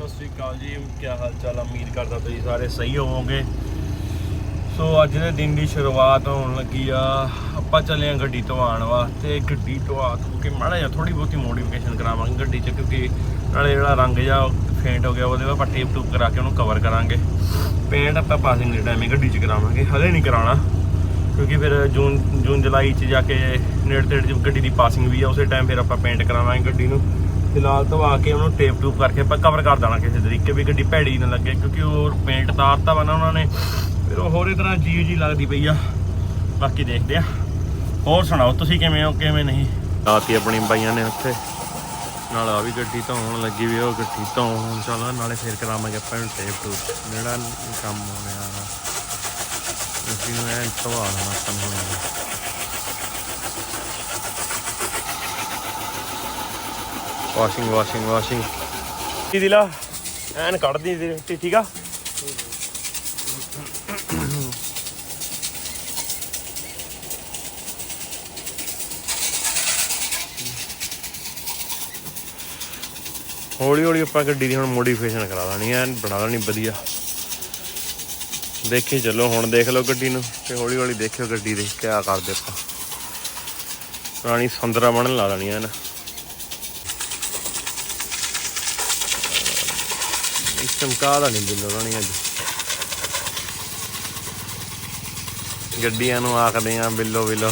ਸਤਿ ਸ੍ਰੀ ਅਕਾਲ ਜੀ, ਕੀ ਹਾਲ ਚਾਲ ਉਮੀਦ ਕਰਦਾ ਤੁਸੀਂ ਸਾਰੇ ਸਹੀ ਹੋਵੋਗੇ। ਸੋ ਅੱਜ ਦੇ ਦਿਨ ਦੀ ਸ਼ੁਰੂਆਤ ਹੋਣ ਲੱਗੀ ਆ। ਆਪਾਂ ਚੱਲੇ ਆ ਗੱਡੀ ਧਵਾਉਣ ਵਾਸਤੇ। ਗੱਡੀ ਧਵਾ ਧੂ ਕੇ ਮਾੜਾ ਜਿਹਾ ਥੋੜੀ ਬਹੁਤੀ ਮੋਡੀਫਿਕੇਸ਼ਨ ਕਰਾਵਾਂਗੇ ਗੱਡੀ 'ਚ, ਕਿਉਂਕਿ ਨਾਲੇ ਜਿਹੜਾ ਰੰਗ ਜਾ ਫੇਂਟ ਹੋ ਗਿਆ, ਉਹਦੇ ਵਾ ਆਪਾਂ ਟੇਪ ਟੂਪ ਕਰਾ ਕੇ ਉਹਨੂੰ ਕਵਰ ਕਰਾਂਗੇ। ਪੇਂਟ ਆਪਾਂ ਪਾਸਿੰਗ ਦੇ ਟਾਈਮ ਗੱਡੀ 'ਚ ਕਰਾਵਾਂਗੇ। ਹਲੇ ਨਹੀਂ ਕਰਾਉਣਾ, ਕਿਉਂਕਿ ਫਿਰ ਜੂਨ ਜੂਨ, ਜੁਲਾਈ 'ਚ ਜਾ ਕੇ ਨੇੜੇ ਤੇੜੇ 'ਚ ਗੱਡੀ ਦੀ ਪਾਸਿੰਗ ਵੀ ਆ, ਉਸੇ ਟਾਈਮ ਫਿਰ ਆਪਾਂ ਪੇਂਟ ਕਰਾਵਾਂਗੇ ਗੱਡੀ ਨੂੰ। ਫਿਲਹਾਲ ਧਵਾ ਕੇ ਉਹਨੂੰ ਟੇਪ ਟੂਪ ਕਰਕੇ ਆਪਾਂ ਕਵਰ ਕਰ ਦੇਣਾ ਕਿਸੇ ਤਰੀਕੇ ਵੀ ਗੱਡੀ ਭੈੜੀ ਨਾ ਲੱਗੇ, ਕਿਉਂਕਿ ਉਹ ਪੇਂਟ ਤਾਰਤਾ ਵਾ ਨਾ ਉਹਨਾਂ ਨੇ। ਫਿਰ ਉਹ ਹੋਰੇ ਤਰ੍ਹਾਂ ਜੀਵ ਜੀ ਲੱਗਦੀ ਪਈ ਆ। ਬਾਕੀ ਦੇਖਦੇ ਆ। ਹੋਰ ਸੁਣਾਓ, ਤੁਸੀਂ ਕਿਵੇਂ ਹੋ, ਕਿਵੇਂ ਨਹੀਂ? ਰਾਤੀ ਆਪਣੀ ਬਾਈਆਂ ਨੇ ਉੱਥੇ, ਨਾਲ ਆ ਵੀ ਗੱਡੀ ਧੋਣ ਲੱਗੀ ਵੀ ਉਹ ਗੱਡੀ ਧੋਣ, ਚੱਲ ਨਾਲੇ ਫੇਰ ਕਰਾਵਾਂਗੇ ਆਪਾਂ ਇਹਨੂੰ ਟੇਪ ਟੂਪ। ਜਿਹੜਾ ਕੰਮ ਹੋਣਾ ਅਸੀਂ ਨੂੰ ਐਨ ਧਵਾ ਲੈਣਾ ਆਪਾਂ ਨੂੰ ਹੁਣ ਵਾਸ਼ਿੰਗ ਵਾਸ਼ਿੰਗ ਵਾਸ਼ਿੰਗ ਕੀ ਦਿਲਾ ਐਨ ਕੱਢਦੀ ਦੀ ਠੀਕ ਆ? ਹੌਲੀ ਹੌਲੀ ਆਪਾਂ ਗੱਡੀ ਦੀ ਹੁਣ ਮੋਡੀਫਿਕੇਸ਼ਨ ਕਰਾ ਲੈਣੀ ਐਨ ਬਣਾ ਲੈਣੀ ਵਧੀਆ। ਦੇਖੀ ਚੱਲੋ ਹੁਣ ਦੇਖ ਲਓ ਗੱਡੀ ਨੂੰ ਤੇ ਹੌਲੀ ਹੌਲੀ ਦੇਖਿਓ ਗੱਡੀ ਦੇ ਕਿਆ ਕਰਦੇ ਆਪਾਂ। ਪੁਰਾਣੀ ਸੰਦਰਾ ਬਣਨ ਲਾ ਲੈਣੀ ਐਨ। ਇਸ ਚਮਕਾ ਦਾ ਨਹੀਂ ਬਿੱਲੋ ਰਾਣੀ ਅੱਜ। ਗੱਡੀਆਂ ਨੂੰ ਆਖਦੇ ਆ, ਬਿੱਲੋ ਬਿੱਲੋ।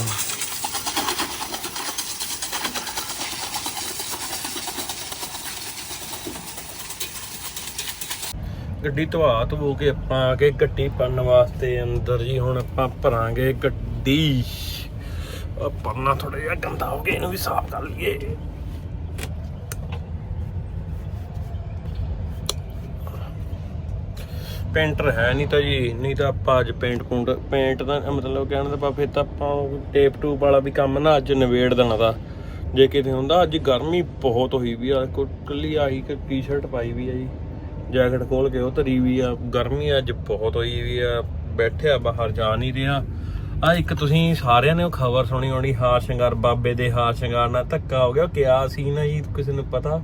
ਗੱਡੀ ਧਵਾ ਧਵੋ ਕੇ ਆਪਾਂ ਆ ਕੇ ਗੱਡੀ ਪੰਨ ਵਾਸਤੇ ਅੰਦਰ ਜੀ, ਹੁਣ ਆਪਾਂ ਭਰਾਂਗੇ ਗੱਡੀ। ਆ ਪੰਨਾ ਥੋੜਾ ਜਿਹਾ ਗੰਦਾ ਹੋ ਗਿਆ, ਇਹਨੂੰ ਵੀ ਸਾਫ਼ ਕਰ ਲਈਏ। ਪੇਂਟਰ ਹੈ ਨਹੀਂ ਤਾਂ ਜੀ, ਨਹੀਂ ਤਾਂ ਆਪਾਂ ਅੱਜ ਪੇਂਟ ਪੂੰਟ ਪੇਂਟ ਦਾ ਮਤਲਬ ਕਹਿਣ ਦਾ ਭਾਵ ਤਾਂ ਆਪਾਂ ਟੇਪ ਟੂਪ ਵਾਲਾ ਵੀ ਕੰਮ ਨਾ ਅੱਜ ਨਵੇੜ ਦੇਣਾ ਦਾ ਜੇ ਕਿਤੇ ਹੁੰਦਾ, ਅੱਜ ਗਰਮੀ ਬਹੁਤ ਹੋਈ ਵੀ ਆ, ਕੋ ਕੱਲੀ ਆਹੀ ਕਿ ਟੀ-ਸ਼ਰਟ ਪਾਈ ਵੀ ਆ ਜੀ। ਜੈਕਟ ਖੋਲ ਕੇ ਉਹ ਧਰੀ ਵੀ ਆ। ਗਰਮੀ ਅੱਜ ਬਹੁਤ ਹੋਈ ਵੀ ਆ। ਬੈਠਿਆ ਬਾਹਰ ਜਾ ਨਹੀਂ ਰਿਹਾ। ਆ ਇੱਕ ਤੁਸੀਂ ਸਾਰਿਆਂ ਨੇ ਉਹ ਖਬਰ ਸੁਣੀ ਹੋਣੀ, ਹਾਰ ਸ਼ਿੰਗਾਰ, ਬਾਬੇ ਦੇ ਹਾਰ ਸ਼ਿੰਗਾਰ ਨਾਲ ਧੱਕਾ ਹੋ ਗਿਆ। ਕਿਆ ਸੀ ਨਾ ਜੀ, ਕਿਸੇ ਨੂੰ ਪਤਾ?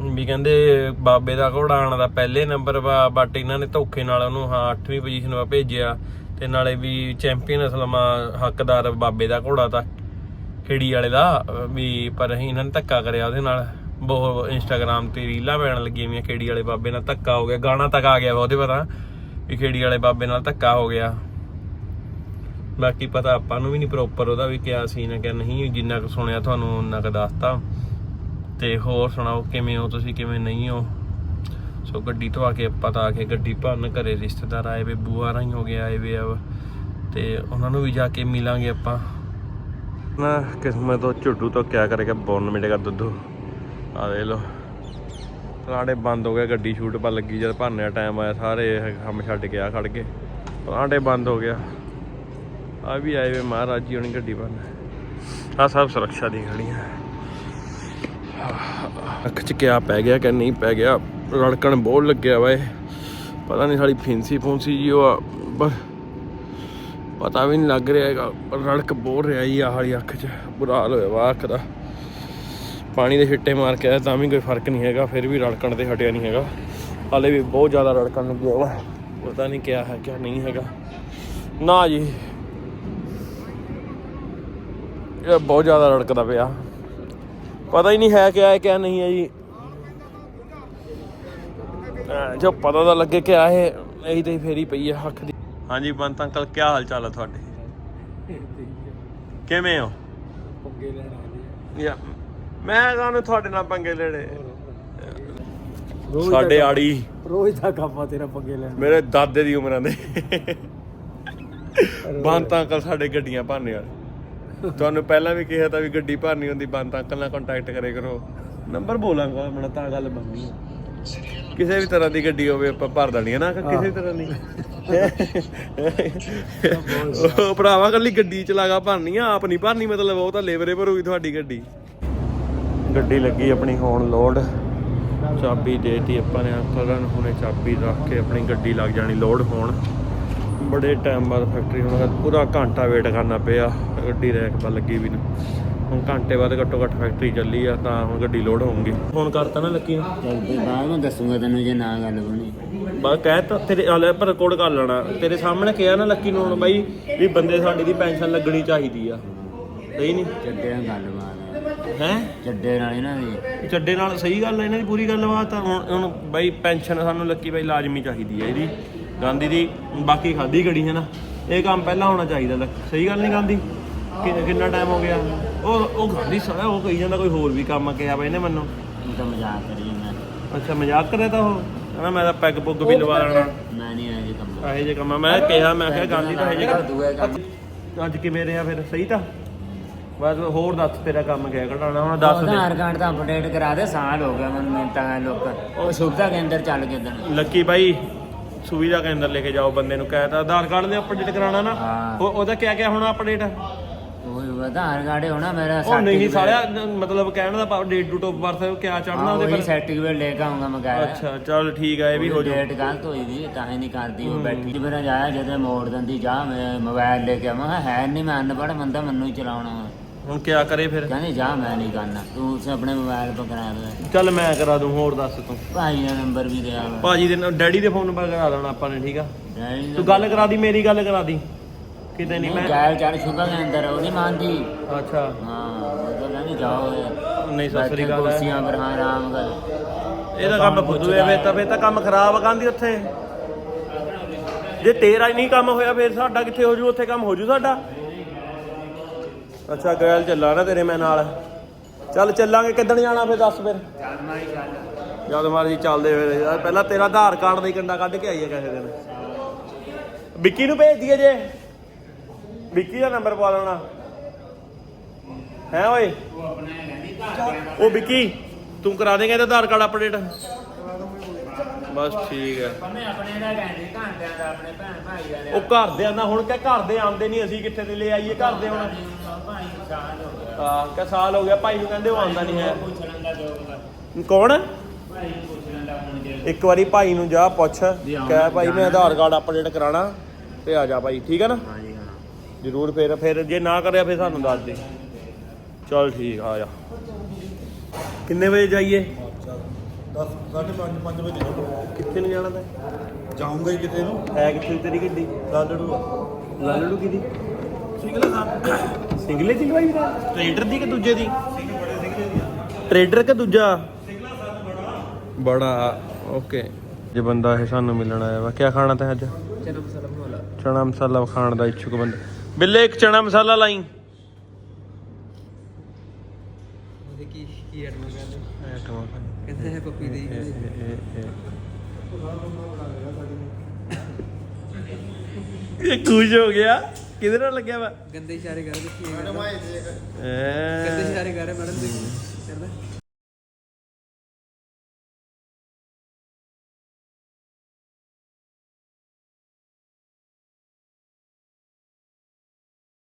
ਵੀ ਕਹਿੰਦੇ ਬਾਬੇ ਦਾ ਘੋੜਾ ਆਉਣ ਦਾ ਪਹਿਲੇ ਨੰਬਰ ਵਾ ਬਟ ਇਹਨਾਂ ਨੇ ਧੋਖੇ ਨਾਲ ਉਹਨੂੰ, ਹਾਂ 8ਵੀਂ ਪੋਜੀਸ਼ਨ 'ਵਾ ਭੇਜਿਆ ਤੇ ਨਾਲੇ ਵੀ ਚੈਂਪੀਅਨ ਅਸਲਮਾ ਹੱਕਦਾਰ ਬਾਬੇ ਦਾ ਘੋੜਾ ਤਾਂ ਖੇੜੀ ਵਾਲੇ ਦਾ ਵੀ ਪਰ ਅਸੀਂ ਇਹਨਾਂ ਨੇ ਧੱਕਾ ਕਰਿਆ ਉਹਦੇ ਨਾਲ। ਬਹੁਤ ਇੰਸਟਾਗ੍ਰam ਤੇ ਰੀਲਾਂ ਪੈਣ ਲੱਗੀਆਂ ਵੀਆਂ, ਖੇੜੀ ਵਾਲੇ ਬਾਬੇ ਨਾਲ ਧੱਕਾ ਹੋ ਗਿਆ। ਗਾਣਾ ਤੱਕ ਆ ਗਿਆ ਵਾ ਉਹਦੇ ਪਤਾ ਵੀ ਖੇੜੀ ਵਾਲੇ ਬਾਬੇ ਨਾਲ ਧੱਕਾ ਹੋ ਗਿਆ। ਬਾਕੀ ਪਤਾ ਆਪਾਂ ਨੂੰ ਵੀ ਨਹੀਂ ਪ੍ਰੋਪਰ ਉਹਦਾ ਵੀ ਕਿਆ ਸੀਨ ਹੈ ਕਿ ਨਹੀਂ, ਜਿੰਨਾ ਕੁ ਸੁਣਿਆ ਤੁਹਾਨੂੰ ਉਹਨਾਂ ਕੁ ਦੱਸਤਾ। ਤੇ ਹੋਰ ਸੁਣਾਓ, ਕਿਵੇਂ ਹੋ ਤੁਸੀਂ, ਕਿਵੇਂ ਨਹੀਂ ਹੋ? ਸੋ ਗੱਡੀ ਧਵਾ ਕੇ ਆਪਾਂ ਤਾਂ ਆ ਕੇ ਗੱਡੀ ਭਰਨ ਘਰੇ ਰਿਸ਼ਤੇਦਾਰ ਆਏ ਵੇ ਬੂਆ ਰਾਹੀਂ ਹੋ ਗਿਆ ਆਏ ਵੇ ਆ। ਤੇ ਉਹਨਾਂ ਨੂੰ ਵੀ ਜਾ ਕੇ ਮਿਲਾਂਗੇ ਆਪਾਂ। ਨਾ, ਕਿਸਮਤ ਤੋਂ ਝੁੱਡੂ ਤੋਂ ਕਿਆ ਕਰੇਗਾ ਬੋਰਨ ਮਿਲੇਗਾ ਦੁੱਧੂ। ਆ ਦੇ ਲੋ ਪਲਾਂਟੇ ਬੰਦ ਹੋ ਗਿਆ ਗੱਡੀ ਸ਼ੂਟ ਪਾ ਲੱਗੀ, ਜਦ ਭਰਨੇ ਦਾ ਟਾਈਮ ਆਇਆ, ਸਾਰੇ ਇਹ ਕੰਮ ਛੱਡ ਕੇ ਆ ਖੜ ਗਏ ਪਲਾਂਟੇ ਬੰਦ ਹੋ ਗਿਆ। ਆ ਵੀ ਆਏ ਵੇ ਮਹਾਰਾਜ ਜੀ ਹੁਣੀ ਗੱਡੀ ਭਰਨ। ਆ ਸਭ ਸੁਰੱਖਿਆ ਦੀ ਖੜੀਆਂ ਅੱਖ 'ਚ ਕਿਆ ਪੈ ਗਿਆ ਕਿ ਨਹੀਂ ਪੈ ਗਿਆ। ਰੜਕਣ ਬਹੁਤ ਲੱਗਿਆ ਵਾ ਇਹ। ਪਤਾ ਨਹੀਂ ਸਾਡੀ ਫਿੰਸੀ ਫੁੰਸੀ ਜੀ ਉਹ ਆ, ਬਸ ਪਤਾ ਵੀ ਨਹੀਂ ਲੱਗ ਰਿਹਾ ਹੈਗਾ। ਪਰ ਰੜਕ ਬਹੁਤ ਰਿਹਾ ਜੀ ਆਹ ਵਾਲੀ ਅੱਖ 'ਚ। ਬੁਰਾ ਹਾਲ ਹੋਇਆ ਵਾ ਅੱਖ ਦਾ। ਪਾਣੀ ਦੇ ਛਿੱਟੇ ਮਾਰ ਕੇ ਆਇਆ ਤਾਂ ਵੀ ਕੋਈ ਫ਼ਰਕ ਨਹੀਂ ਹੈਗਾ ਫਿਰ ਵੀ ਰੜਕਣ ਤੇ ਹਟਿਆ ਨਹੀਂ ਹੈਗਾ। ਹਾਲੇ ਵੀ ਬਹੁਤ ਜ਼ਿਆਦਾ ਰੜਕਣ ਲੱਗਿਆ ਵਾ। ਪਤਾ ਨਹੀਂ ਕਿਆ ਹੈ ਕਿਆ ਨਹੀਂ ਹੈਗਾ। ਨਾ ਜੀ। ਇਹ ਬਹੁਤ ਜ਼ਿਆਦਾ ਰੜਕਦਾ ਪਿਆ। ਪਤਾ ਹੀ ਨਹੀਂ ਹੈ ਕਿਆ ਹੈ ਕਿਆ ਨਹੀਂ ਹੈ ਜੀ। ਜੋ ਪਤਾ ਤਾਂ ਲੱਗੇ ਕਿ ਆਏ ਇਹੀ ਤੇ ਫੇਰੀ ਪਈ ਹੈ ਅੱਖ ਦੀ। ਹਾਂਜੀ ਬੰਤ ਅੰਕਲ ਕੀ ਹਾਲ ਚਾਲ ਹੈ ਤੁਹਾਡੇ? ਕਿਵੇਂ ਹੋ? ਪੰਗੇ ਲੈਣ ਆ ਯਾ ਮੈਂ ਕਾਹਨੂੰ ਤੁਹਾਡੇ ਨਾਲ ਪੰਗੇ ਲੈਣੇ। ਸਾਡੇ ਆੜੀ। ਰੋਜ਼ ਦਾ ਕੰਮ ਆ ਤੇਰਾ ਪੰਗੇ ਲੈਣ ਮੇਰੇ ਦਾਦੇ ਦੀ ਉਮਰਾਂ ਦੇ ਬੰਤ ਅੰਕਲ ਸਾਡੇ ਗੱਡੀਆਂ ਭਰਨੇ ਵਾਲੇ। ਤੁਹਾਨੂੰ ਪਹਿਲਾਂ ਵੀ ਕਿਹਾ ਤਾਂ ਵੀ ਗੱਡੀ ਭਰਨੀ ਹੁੰਦੀ ਬੰਤ ਅੰਕਲ ਨਾਲ ਕੰਟੈਕਟ ਕਰੇ ਕਰੋ। ਨੰਬਰ ਬੋਲਾਂਗਾ ਮੈਂ ਤਾਂ ਗੱਲ ਬੰਨੀ ਹੈ ਕਿਸੇ ਵੀ ਤਰ੍ਹਾਂ ਦੀ ਗੱਡੀ ਹੋਵੇ ਆਪਾਂ ਭਰ ਦੇਣੀ ਹੈ ਨਾ ਕਿਸੇ ਤਰ੍ਹਾਂ ਦੀ। ਉਹ ਭਰਾਵਾ ਕੱਲੀ ਗੱਡੀ ਚਲਾਗਾ ਭਰਨੀ ਆ ਆਪ ਨਹੀਂ ਭਰਨੀ ਮਤਲਬ ਉਹ ਤਾਂ ਲੇਬਰੇ ਭਰੂਗੀ ਤੁਹਾਡੀ ਗੱਡੀ। ਗੱਡੀ ਲੱਗੀ ਆਪਣੀ ਹੋਣ ਲੋਡ। ਚਾਬੀ ਦੇਤੀ ਆਪਾਂ ਨੇ ਅੰਕਲ ਨੂੰ ਹੁਣੇ ਚਾਬੀ ਰੱਖ ਕੇ ਆਪਣੀ ਗੱਡੀ ਲੱਗ ਜਾਣੀ ਲੋਡ ਹੋਣ। ਬੜੇ ਟਾਈਮ ਬਾਅਦ ਫੈਕਟਰੀ ਹੁਣ ਪੂਰਾ ਘੰਟਾ ਵੇਟ ਕਰਨਾ ਪਿਆ ਗੱਡੀ ਰੈਕ ਪਾ ਲੱਗੀ ਵੀ ਨੂੰ। ਹੁਣ ਘੰਟੇ ਬਾਅਦ ਘੱਟੋ ਘੱਟ ਫੈਕਟਰੀ ਚੱਲੀ ਆ ਤਾਂ ਹੁਣ ਗੱਡੀ ਲੋਡ ਹੋਊਗੀ। ਫੋਨ ਕਰਤਾ ਨਾ ਲੱਕੀ ਨੂੰ। ਬਾਅਦ ਮੈਂ ਦੱਸੂਗਾ ਤੈਨੂੰ ਜੇ ਨਾ ਗੱਲ ਬਣੀ। ਬਸ ਕਹਿ ਤਾ ਤੇਰੇ ਹਾਲੇ ਪਰ ਰਿਕਾਰਡ ਕਰ ਲੈਣਾ। ਤੇਰੇ ਸਾਹਮਣੇ ਕਿਹਾ ਨਾ ਲੱਕੀ ਨੂੰ ਹੁਣ ਬਾਈ ਵੀ ਬੰਦੇ ਸਾਡੀ ਦੀ ਪੈਨਸ਼ਨ ਲੱਗਣੀ ਚਾਹੀਦੀ ਆ। ਸਹੀ ਨਹੀਂ ਚੱਡੇ ਨਾਲ ਗੱਲਬਾਤ ਹੈ? ਚੱਡੇ ਨਾਲ ਇਹਨਾਂ ਦੀ। ਚੱਡੇ ਨਾਲ ਸਹੀ ਗੱਲ ਹੈ ਇਹਨਾਂ ਦੀ ਪੂਰੀ ਗੱਲਬਾਤ ਹੁਣ ਹੁਣ ਬਾਈ ਪੈਨਸ਼ਨ ਸਾਨੂੰ ਲੱਕੀ ਬਾਈ ਲਾਜ਼ਮੀ ਚਾਹੀਦੀ ਹੈ ਇਹਦੀ। ਗਾਂਧੀ ਦੀ ਬਾਕੀ ਖਾਦੀ ਗੜੀ ਹੈ ਨਾ ਇਹ ਕੰਮ ਪਹਿਲਾਂ ਹੋਣਾ ਚਾਹੀਦਾ ਲੱਕ ਸਹੀ ਗੱਲ ਨਹੀਂ ਗਾਂਧੀ? ਕਿ- ਕਿੰਨਾ ਟਾਈਮ ਹੋ ਗਿਆ? ਉਹ ਉਹ ਗਾਂਧੀ ਸਾਰਾ ਉਹ ਕਹੀ ਜਾਂਦਾ ਕੋਈ ਹੋਰ ਵੀ ਕੰਮ ਕਿਹਾ ਬਾਈ ਨੇ ਮੈਨੂੰ। ਤੂੰ ਤਾਂ ਮਜ਼ਾਕ ਕਰੀ ਜਾਂਦਾ। ਅੱਛਾ ਮਜ਼ਾਕ ਕਰਿਆ ਤਾਂ ਉਹ? ਕਹਿੰਦਾ ਮੈਂ ਤਾਂ ਪੈਗ ਪੁੱਗ ਵੀ ਲਵਾ ਲੈਣਾ। ਮੈਂ ਨਹੀਂ ਜੀ ਕੰਮ ਇਹੋ ਜਿਹੇ ਕੰਮ ਆ। ਮੈਂ ਕਿਹਾ ਮੈਂ ਕਿਹਾ ਗਾਂਧੀ ਤਾਂ ਇਹੋ ਜਿਹੇ ਦੂਏ ਕੰਮ। ਕੰਮ ਅੱਜ ਕਿਵੇਂ ਰਿਹਾ ਫਿਰ? ਸਹੀ ਤਾਂ? ਬਸ ਹੋਰ ਦੱਸ ਤੇਰਾ ਕੰਮ ਕਿਆ ਕਢਾਉਣਾ ਹੁਣ? ਦੱਸ ਦੇ। ਆਧਾਰ ਕਾਰਡ ਤਾਂ ਅਪਡੇਟ ਕਰਾ ਦੇ ਸਾਲ ਹੋ ਗਿਆ ਮੈਨੂੰ ਮਿੰਟਾਂ ਲੋਕ। ਉਹ ਸੁਵਿਧਾ ਕੇਂਦਰ ਚੱਲ ਕੇ ਦਿਨ ਲੱਕੀ ਬਾਈ ਸੁਵਿਧਾ ਕੇਂਦਰ ਲੈ ਕੇ ਜਾਓ ਬੰਦੇ ਨੂੰ ਕਹਿਤਾ ਆਧਾਰ ਕਾਰਡ ਦੇ ਅਪਡੇਟ ਕਰਾਉਣਾ ਨਾ ਹਾਂ। ਉਹ ਉਹਦਾ ਕਿਆ ਕਿਆ ਹੋਣਾ ਅਪਡੇਟ ਉਹ ਆਧਾਰ ਕਾਰਡ ਹੋਣਾ ਮੇਰਾ ਉਹ ਨਹੀਂ certificate। ਸਾਲਿਆ ਮਤਲਬ ਕਹਿਣ ਦਾ ਡੇਟ ਟੂ ਟੋਪ ਬਰਥ ਕਿਆ ਚੜਨਾ ਹਾਂ ਉਹਦੇ ਉਹੀ ਪਰ ਸਰਟੀਫਿਕੇਟ ਲੈ ਕੇ ਆਉਂਗਾ ਮੈਂ ਕਹਿ ਅੱਛਾ ਚੱਲ ਠੀਕ ਆ ਇਹ ਵੀ ਹੋ ਜਾਊ ਡੇਟ ਗਲਤ ਹੋਈ ਦੀ ਤਾਂ ਹੀ ਨਹੀਂ ਕਰਦੀ ਉਹ ਬੈਠੀ ਮੇਰਾ ਜਾਇਆ ਜਦੋਂ ਮੋੜ ਦਿੰਦੀ ਜਾ ਮੈਂ ਮੋਬਾਈਲ ਲੈ ਕੇ ਆਵਾਂ ਹੈ ਨਹੀਂ ਮੈਂ ਅਨਪੜ੍ਹ ਬੰਦਾ ਮੈਨੂੰ ਹੀ ਚਲਾਉਣਾ ਵਾ। ਹੁਣ ਕਿਆ ਕਰੇ ਫਿਰ? ਕਹਿੰਦੇ ਜਾ ਮੈਂ ਨਹੀਂ ਕਰਨਾ। ਤੂੰ ਉਸ ਆਪਣੇ ਮੋਬਾਈਲ 'ਤੇ ਕਰਾ ਦੇ ਚੱਲ ਮੈਂ ਕਰਾ ਦੂੰ ਹੋਰ ਦੱਸ ਤੂੰ। ਭਾਈ ਦਾ ਨੰਬਰ ਵੀ ਦਿਆ ਵਾ। ਭਾਜੀ ਦੇ ਨਾਲ- ਡੈਡੀ ਦੇ ਫੋਨ ਨੰਬਰ ਕਰਾ ਦੇਣਾ ਆਪਾਂ ਨੇ ਠੀਕ ਆ? ਤੂੰ ਗੱਲ ਕਰਾ ਦੀ ਮੇਰੀ ਗੱਲ ਕਰਾ ਦੀ। ਕਿਤੇ ਨਹੀਂ ਮੈਂ ਗੈਰ ਚੜ ਸ਼ੁਭਾ ਦੇ ਅੰਦਰ ਉਹ ਨਹੀਂ ਮੰਨਦੀ। ਅੱਛਾ। ਹਾਂ ਉਹ ਤਾਂ ਕਹਿੰਦੀ ਜਾਓ ਨਹੀਂ ਸਤਿ ਸ੍ਰੀ ਅਕਾਲ ਹੈ। ਕੁਰਸੀਆਂ ਪਰ ਹਾਂ ਆਰਾਮ ਕਰ। ਇਹਦਾ ਕੰਮ ਫੁੱਦੂ ਹੈ ਵੇ ਤਾਂ ਫੇ ਤਾਂ ਕੰਮ ਖਰਾਬ ਆ ਕਹਿੰਦੀ ਉੱਥੇ। ਜੇ ਤੇਰਾ ਹੀ ਨਹੀਂ ਕੰਮ ਹੋਇਆ ਫੇਰ ਸਾਡਾ ਕਿੱਥੇ ਹੋ ਜੂ? ਉੱਥੇ ਕੰਮ ਹੋ ਜੂ ਸਾਡਾ। ਅੱਛਾ ਗੈਲ ਚੱਲਾ ਨਾ ਤੇਰੇ ਮੈਂ ਨਾਲ। ਚੱਲ ਚੱਲਾਂਗੇ ਕਿੱਦਣ ਜਾਣਾ ਫੇਰ ਦੱਸ ਫਿਰ। ਚੱਲ। ਜਦ ਮਰਜ਼ੀ ਚੱਲਦੇ ਫਿਰ। ਯਾਰ ਪਹਿਲਾਂ ਤੇਰਾ ਆਧਾਰ ਕਾਰਡ ਦਾ ਹੀ ਕੰਡਾ ਕੱਢ ਕੇ ਆਈਏ ਕਿਸੇ ਦਿਨ। ਵਿੱਕੀ ਨੂੰ ਭੇਜ ਦਈਏ ਜੇ। ਵਿੱਕੀ ਦਾ ਨੰਬਰ ਪਾ ਲੈਣਾ। ਹੈ ਓਏ? ਉਹ ਵਿੱਕੀ ਤੂੰ ਕਰਾ ਦੇਂਗਾ ਇਹਦਾ ਆਧਾਰ ਕਾਰਡ ਅਪਡੇਟ ਬਸ ਠੀਕ ਹੈ ਮੈਂ ਆਪਣੇ ਦਾ ਕਹਿੰਦੀ ਘੰਟਿਆਂ ਦਾ ਆਪਣੇ ਭੈਣ ਭਾਈ ਦਾ। ਉਹ ਘਰਦਿਆਂ ਦਾ ਹੁਣ ਕਿ ਘਰ ਦੇ ਆਉਂਦੇ ਨਹੀਂ ਅਸੀਂ ਕਿੱਥੇ ਤੇ ਲੈ ਆਈਏ ਘਰ ਦੇ ਹੁਣ? ਸਾਲ ਹੋ ਗਿਆ ਹਾਂ ਕਿ ਸਾਲ ਹੋ ਗਿਆ ਭਾਈ ਨੂੰ ਕਹਿੰਦੇ ਉਹ ਆਉਂਦਾ ਨਹੀਂ ਹੈ। ਕੌਣ? ਭਾਈ ਨੂੰ ਪੁੱਛ ਲੈਂਦਾ ਹੁਣ ਜੇ। ਇੱਕ ਵਾਰੀ ਭਾਈ ਨੂੰ ਜਾ ਪੁੱਛ। ਕਹਿ ਭਾਈ ਮੈਂ ਆਧਾਰ ਕਾਰਡ ਅਪਡੇਟ ਕਰਾਣਾ ਤੇ ਆ ਜਾ ਭਾਈ ਠੀਕ ਹੈ ਨਾ? ਹਾਂਜੀ ਹਾਂ। ਜ਼ਰੂਰ ਫਿਰ ਫਿਰ ਜੇ ਨਾ ਕਰਿਆ ਫਿਰ ਸਾਨੂੰ ਦੱਸ ਦੇ। ਚਲ ਠੀਕ ਆ ਜਾ। ਕਿੰਨੇ ਵਜੇ ਜਾਈਏ? 10 5:30 5 ਵਜੇ ਨਿਕਲੋ ਕਿੱਥੇ ਨੂੰ ਜਾਣਾ ਤੈਂ? ਜਾਊਂਗਾ ਹੀ ਕਿਤੇ ਨੂੰ। ਹੈ ਕਿੱਥੇ ਤੇਰੀ ਗੱਡੀ? ਲਾਲੜੂ ਲਾਲੜੂ ਕਿਹਦੀ? ਸਿੰਗਲ ਸਾਹਿਬ ਸਿੰਗਲੇ ਦੀ ਲਵਾਈ ਵੀਰੇ ਟ੍ਰੇਡਰ ਦੀ ਕਿ ਦੂਜੇ ਦੀ? ਟ੍ਰੇਡਰ ਕਿ ਦੂਜਾ? ਬੜਾ ਓਕੇ। ਜੇ ਬੰਦਾ ਇਹ ਸਾਨੂੰ ਮਿਲਣ ਆਇਆ ਵਾ ਕੀ ਖਾਣਾ ਤੈਂ ਅੱਜ? ਚਲੋ ਸਲਾਮ ਵਾਲਾ ਚਣਾ ਮਸਾਲਾ ਖਾਣ ਦਾ ਇੱਛੁਕ ਬੰਦਾ। ਬਿੱਲੇ ਇੱਕ ਚਣਾ ਮਸਾਲਾ ਲਾਈ। ਉਹਦੇ ਕੀ ਕੀ ਐਡ ਮੰਗਾ ਲੈ ਐਟਮਾਂ ਕਹਿੰਦੇ ਹੈ ਪੱਪੀ ਦੀ। ਇਹ ਖੁਸ਼ ਹੋ ਗਿਆ। ਕਿਹਦੇ ਨਾਲ ਲੱਗਿਆ ਵਾ? ਗੰਦੇ ਇਸ਼ਾਰੇ ਕਰ ਦੇ ਕੀ ਹੈ ਗੰਦੇ ਐ। ਇਸ਼ਾਰੇ ਕਰ ਰਿਹਾ ਮੈਡਮ ਦੇ ਕਰਦਾ।